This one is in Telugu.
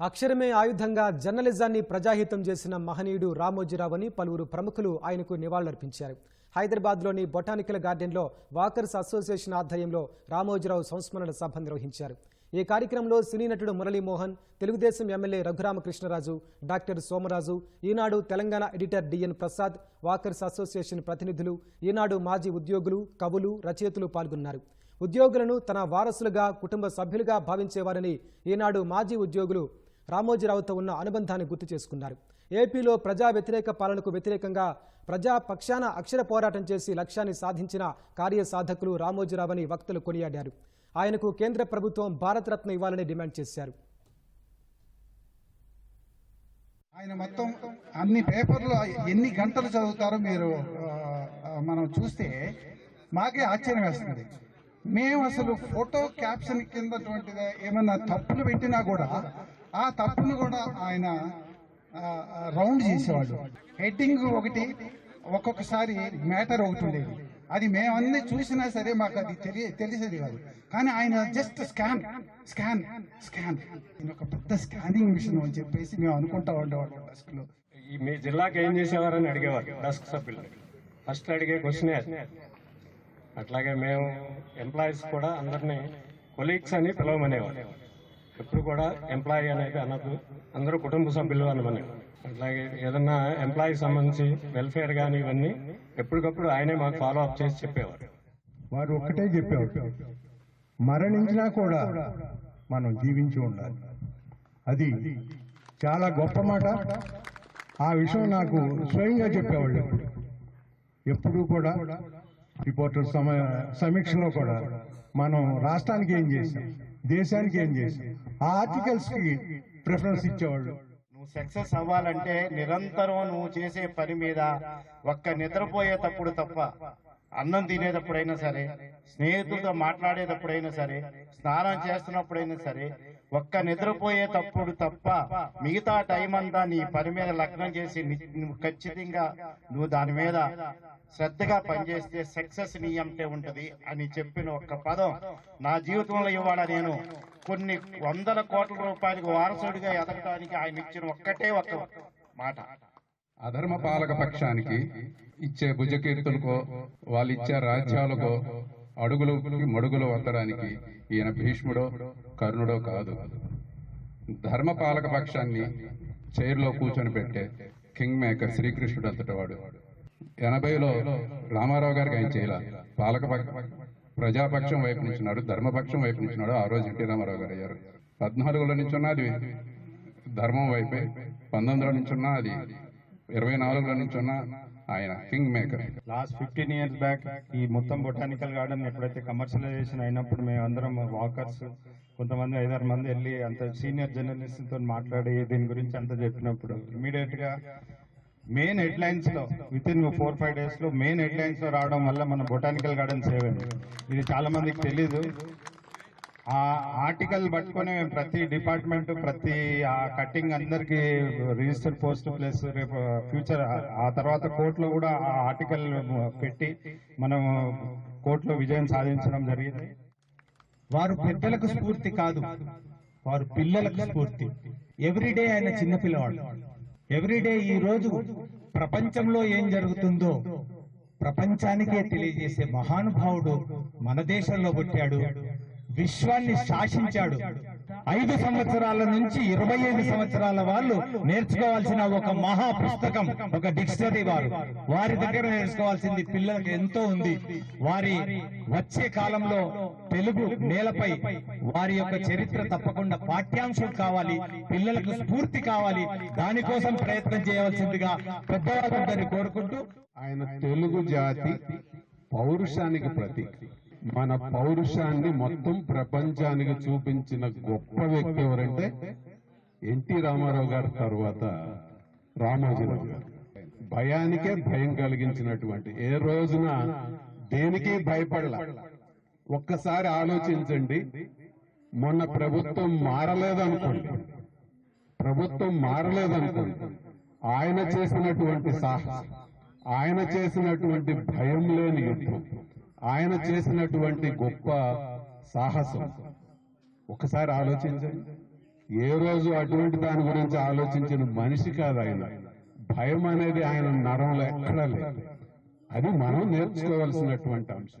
అక్షరమే ఆయుధంగా జర్నలిజాన్ని ప్రజాహితం చేసిన మహనీయుడు రామోజీరావు అని పలువురు ప్రముఖులు ఆయనకు నివాళులర్పించారు. హైదరాబాద్లోని బొటానికల్ గార్డెన్లో వాకర్స్ అసోసియేషన్ ఆధ్వర్యంలో రామోజీరావు సంస్మరణ సభ నిర్వహించారు. ఈ కార్యక్రమంలో సినీ నటుడు Muralimohan Telugudesam MLA Raghuramakrishnaraju doctor Somaraju Eenadu Telangana editor DN Prasad walkers association ప్రతినిధులు ఈనాడు మాజీ ఉద్యోగులు కవులు రచయితలు పాల్గొన్నారు. ఉద్యోగులను తన వారసులుగా కుటుంబ సభ్యులుగా భావించేవారని ఈనాడు మాజీ ఉద్యోగులు రామోజీరావుతో ఉన్న అనుబంధాన్ని గుర్తు చేసుకున్నారు. ఏపీలో ప్రజా వ్యతిరేక పాలనకు వ్యతిరేకంగా ప్రజా పక్షాన అక్షర పోరాటం చేసి లక్ష్యాన్ని సాధించిన కార్యసాధకులు రామోజీరావని వక్తలు కొనియాడారు. ఆయనకు కేంద్ర ప్రభుత్వం భారతరత్న ఇవ్వాలని డిమాండ్ చేశారు. ఆయన మొత్తం అన్ని పేపర్లు ఎన్ని గంటలు చదువుతారో మీరు మనం చూస్తే మాకే ఆశ్చర్యం వేస్తుంది. మేము అసలు ఫోటో క్యాప్షన్ కిందటువంటిది ఏమన్నా తప్పులు పెట్టినా కూడా ఆ తప్పును కూడా ఆయన రౌండ్ చేసేవాడు హెడ్డింగ్ ఒకటి ఒక్కొక్కసారి మ్యాటర్ ఒకటి ఉండేది అది మేమన్నీ చూసినా సరే మాకు అది తెలియ తెలిసేది కాదు. కానీ ఆయన జస్ట్ స్కాన్ స్కాన్ స్కాన్ ఈయన ఒక పెద్ద స్కానింగ్ మిషన్ అని చెప్పేసి మేము అనుకుంటా ఉండేవాళ్ళం డెస్క్లో. మీ జిల్లాకి ఏం చేసేవారని అడిగేవారు డస్క్ సభ్యులు ఫస్ట్ అడిగే క్వశ్చనే అట్లాగే మేము ఎంప్లాయీస్ కూడా అందరినీ కొలీగ్స్ అని పిలవమనేవారు. ఎప్పుడు కూడా ఎంప్లాయీ అనేది అనదు అందరూ కుటుంబ సభ్యులు అనమని. అట్లాగే ఏదన్నా ఎంప్లాయీ సంబంధించి వెల్ఫేర్ కానీ ఇవన్నీ ఎప్పటికప్పుడు ఆయనే మాకు ఫాలో అప్ చేసి చెప్పేవారు. వారు ఒక్కటే చెప్పేవారు. మరణించినా కూడా మనం జీవించి ఉండాలి. అది చాలా గొప్ప మాట. ఆ విషయం నాకు స్వయంగా చెప్పేవాళ్ళు ఎప్పుడు. ఎప్పుడూ కూడా రిపోర్టర్ సమ సమీక్షలో కూడా మనం రాష్ట్రానికి ఏం చేసాం దేశానికి ఏం చేశావు ఆ ఆర్టికల్స్కి ప్రిఫరెన్స్ ఇచ్చేవాళ్ళు. నువ్వు సక్సెస్ అవ్వాలంటే నిరంతరం నువ్వు చేసే పని మీద ఒక్క నిద్రపోయేటప్పుడు తప్ప అన్నం తినేటప్పుడైనా సరే స్నేహితులతో మాట్లాడేటప్పుడైనా సరే స్నానం చేస్తున్నప్పుడైనా సరే ఒక్క నిద్రపోయేటప్పుడు తప్ప మిగతా టైం అంతా నీ పని మీద లగ్నం చేసి నువ్వు ఖచ్చితంగా నువ్వు దాని మీద శ్రద్ధగా పనిచేస్తే సక్సెస్ నీ అంటే ఉంటది అని చెప్పిన ఒక్క పదం నా జీవితంలో ఇవాళ నేను కొన్ని వందల కోట్ల రూపాయలకు వారసుడిగా ఎదగడానికి ఆయన ఇచ్చిన ఒక్కటే ఒక్క మాట. అధర్మ పాలక పక్షానికి ఇచ్చే భుజకీర్తులకో వాళ్ళు ఇచ్చే రాజ్యాలకో అడుగులు మడుగులు వత్తడానికి ఈయన భీష్ముడో కర్ణుడో కాదు. ధర్మపాలక పక్షాన్ని చైర్లో కూర్చొని పెట్టే కింగ్ మేకర్ శ్రీకృష్ణుడు అంతటి వాడు. ఎనభైలో రామారావు గారికి ఆయన చేయాల. పాలక ప్రజాపక్షం వైపు నుంచినాడు ధర్మపక్షం వైపు నుంచినాడు ఆ రోజు ఎన్టీ రామారావు గారు అయ్యారు. పద్నాలుగులో నుంచున్నా అది ధర్మం వైపే పంతొమ్మిదిలో నుంచున్నా అది ఇరవై నాలుగులో నుంచున్నా ఆయన king maker last fifteen years back ఈ మొత్తం బొటానికల్ గార్డెన్ ఎప్పుడైతే కమర్షియలైజేషన్ అయినప్పుడు మేము అందరం వాకర్స్ కొంతమంది ఐదారు మంది వెళ్ళి అంత సీనియర్ జర్నలిస్ట్తో మాట్లాడి దీని గురించి అంత చెప్పినప్పుడు ఇమీడియట్గా మెయిన్ హెడ్ లైన్స్లో విత్ ఇన్ ఫోర్ ఫైవ్ డేస్లో మెయిన్ హెడ్ లైన్స్లో రావడం వల్ల మన బొటానికల్ గార్డెన్ సేవ్ అయింది. ఇది చాలా మందికి తెలీదు. ఆ ఆర్టికల్ పట్టుకొని మేము ప్రతి డిపార్ట్మెంట్ ప్రతి ఆ కట్టింగ్ అందరికి రిజిస్టర్ పోస్ట్ ప్లస్ రేపు ఫ్యూచర్ ఆ తర్వాత కోర్టులో కూడా ఆ ఆర్టికల్ పెట్టి మనం కోర్టులో విజయం సాధించడం జరిగింది. వారు పెద్దలకు స్ఫూర్తి కాదు వారు పిల్లలకు స్ఫూర్తి. ఎవ్రీడే ఆయన చిన్నపిల్లవాడు ఎవ్రీడే ఈ రోజు ప్రపంచంలో ఏం జరుగుతుందో ప్రపంచానికే తెలియజేసే మహానుభావుడు మన దేశంలో పుట్టాడు. విశ్వాన్ని శాసించాడు. ఐదు సంవత్సరాల నుంచి ఇరవై ఐదు సంవత్సరాల వాళ్ళు నేర్చుకోవాల్సిన ఒక మహా పుస్తకం ఒక డిక్షనరీ వారు. వారి దగ్గర నేర్చుకోవాల్సింది పిల్లలకు ఎంతో ఉంది. వారి వచ్చే కాలంలో తెలుగు నేలపై వారి యొక్క చరిత్ర తప్పకుండా పాఠ్యాంశం కావాలి పిల్లలకు స్ఫూర్తి కావాలి. దానికోసం ప్రయత్నం చేయవలసిందిగా పెద్దవాళ్ళందరినీ కోరుకుంటూ ఆయన తెలుగు జాతి పౌరుషానికి ప్రతీక. మన పౌరుషాన్ని మొత్తం ప్రపంచానికి చూపించిన గొప్ప వ్యక్తి ఎవరంటే ఎన్టీ రామారావు గారి తర్వాత రామోజీరావు గారు. భయానికే భయం కలిగించినటువంటి ఏ రోజున దేనికి భయపడల. ఒక్కసారి ఆలోచించండి మొన్న ప్రభుత్వం మారలేదనుకోండి ప్రభుత్వం మారలేదనుకోండి ఆయన చేసినటువంటి సాహసం ఆయన చేసినటువంటి భయం లేని యుద్ధం ఆయన చేసినటువంటి గొప్ప సాహసం. ఒకసారి ఆలోచించండి. ఏ రోజు అటువంటి దాని గురించి ఆలోచించిన మనిషి కాదు ఆయన. భయం అనేది ఆయన నరంలో ఎక్కడా లేదు. అది మనం నేర్చుకోవాల్సినటువంటి అంశం.